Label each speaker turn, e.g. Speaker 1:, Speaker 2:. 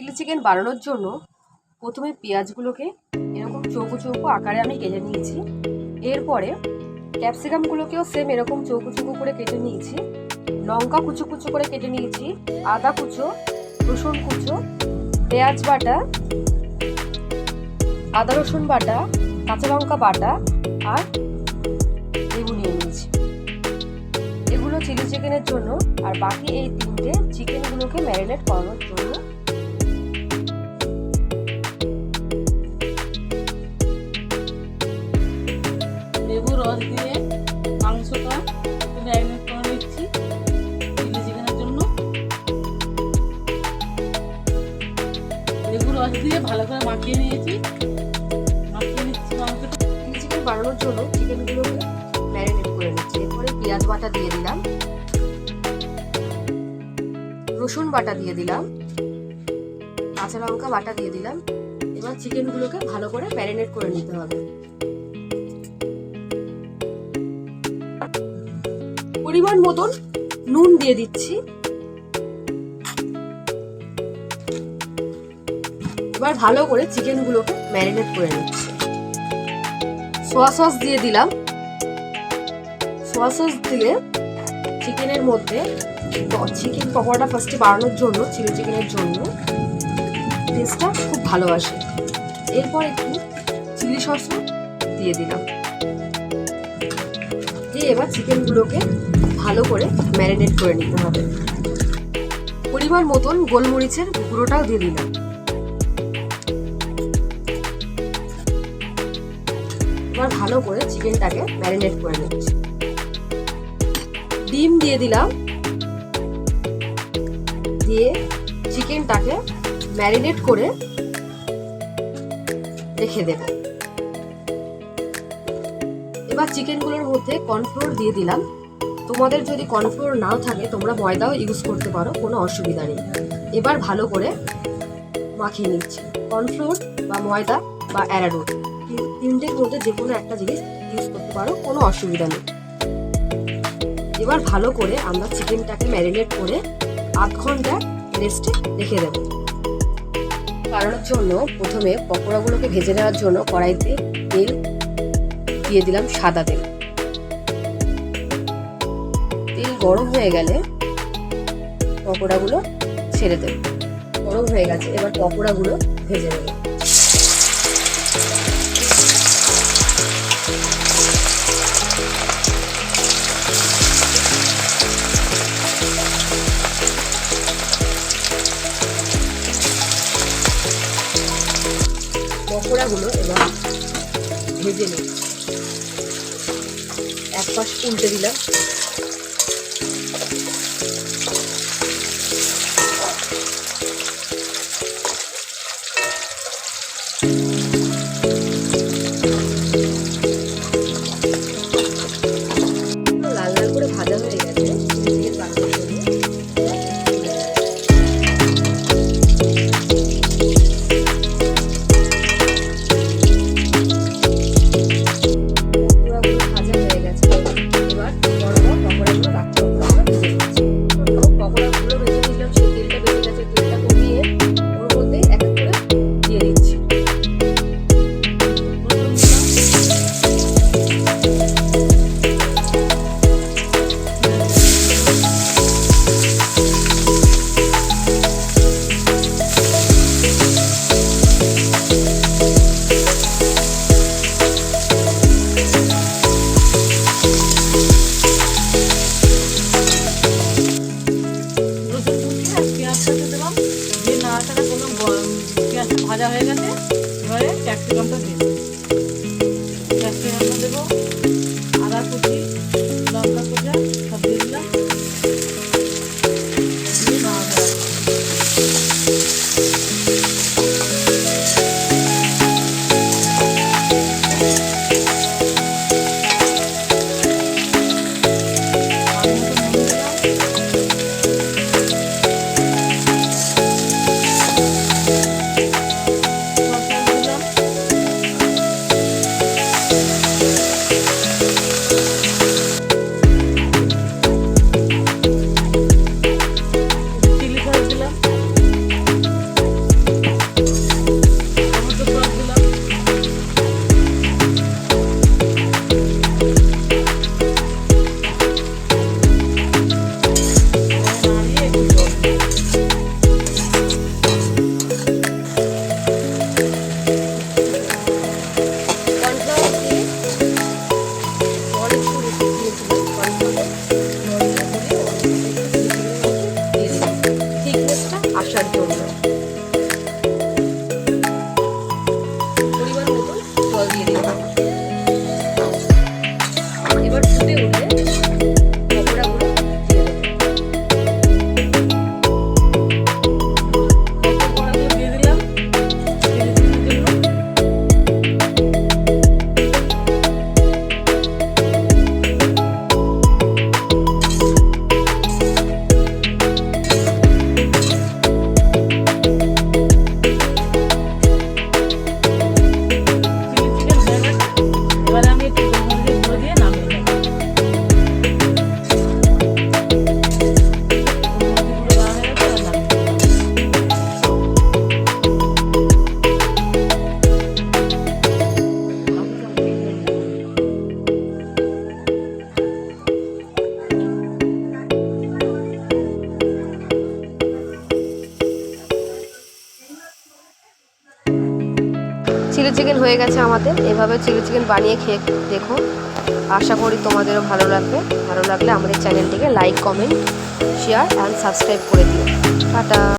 Speaker 1: Chilli chicken বানানোর জন্য প্রথমে পেঁয়াজগুলোকে এরকম চৌকো চৌকো আকারে আমি কেটে নিয়েছি। এরপরে ক্যাপসিকামগুলোকেও সেম এরকম চৌকো চৌকো করে কেটে নিয়েছি। লঙ্কা কুচো কুচো করে কেটে নিয়েছি, আদা কুচো, রসুন কুচো, পেঁয়াজ বাটা, আদা রসুন বাটা, কাঁচা লঙ্কা বাটা আর লেবু নিয়ে নিয়েছি। এগুলো চিলি চিকেনের জন্য আর বাকি এই তিনটে চিকেনগুলোকে ম্যারিনেট করানোর জন্য
Speaker 2: দিয়ে মাংসটা ম্যারিনেট করে নিচ্ছি জন্য। লেবু রস দিয়ে ভালো করে মাখিয়ে নিয়েছি। মাখিয়ে নিচ্ছি মাংসটা।
Speaker 1: চিলি চিকেন বানানোর জন্য চিকেনগুলোকে ম্যারিনেট করে নিচ্ছি। এরপরে পেঁয়াজ বাটা দিয়ে দিলাম। রসুন বাটা দিয়ে দিলাম। কাঁচা লঙ্কা বাটা দিয়ে দিলাম। এবার চিকেনগুলোকে ভালো করে ম্যারিনেট করে নিতে হবে। পরিমাণ মতন নুন দিয়ে দিচ্ছি। এবার ভালো করে চিকেনগুলোকে ম্যারিনেট করে নিচ্ছি। সোয়া সস দিয়ে দিলাম। সোয়া সস দিলে চিকেনের মধ্যে চিকেন পকোড়াটা ফার্স্টে বানানোর জন্য, চিলি চিকেনের জন্য টেস্টটা খুব ভালো আসে। এরপর একটু চিলি সসও দিয়ে দিলাম। দিয়ে এবার চিকেনগুলোকে ভালো করে ম্যারিনেট করে নিতে হবে। পরিমাণ মতন গোলমরিচের গুঁড়োটাও দিয়ে দিলাম। এবার ভালো করে চিকেনটাকে ম্যারিনেট করে নিচ্ছি। ডিম দিয়ে দিলাম। দিয়ে চিকেনটাকে ম্যারিনেট করে রেখে দেব। এবার চিকেনগুলোর মধ্যে কর্নফ্লোর দিয়ে দিলাম। তোমাদের যদি কর্নফ্লোর নাও থাকে, তোমরা ময়দাও ইউজ করতে পারো, কোনো অসুবিধা নেই। এবার ভালো করে মাখিয়ে নিচ্ছি। কর্নফ্লোর বা ময়দা বা অ্যারারুট তিনটের মধ্যে যে কোনো একটা জিনিস ইউজ করতে পারো, কোনো অসুবিধা নেই। এবার ভালো করে আমরা চিকেনটাকে ম্যারিনেট করে আধ ঘণ্টা রেস্টে রেখে দেব। বানানোর জন্য প্রথমে পকোড়াগুলোকে ভেজে নেওয়ার জন্য কড়াইতে তেল দিয়ে দিলাম সাদা তেল। তেল গরম হয়ে গেলে পকোড়াগুলো ছেড়ে দেব। গরম হয়ে গেছে, এবার পকোড়াগুলো ভেজে নেব। পকোড়াগুলো এবার ভেজে নিই এক পাশ উল্টে দিলাম। এবারে
Speaker 2: ক্যাপসিকামটা Shalom.
Speaker 1: চিলি চিকেন হয়ে গেছে আমাদের। এভাবে চিলি চিকেন বানিয়ে খেয়ে দেখো। আশা করি তোমাদেরও ভালো লাগবে। ভালো লাগলে আমাদের চ্যানেলটিকে like, comment share and subscribe করে দিও। টাটা।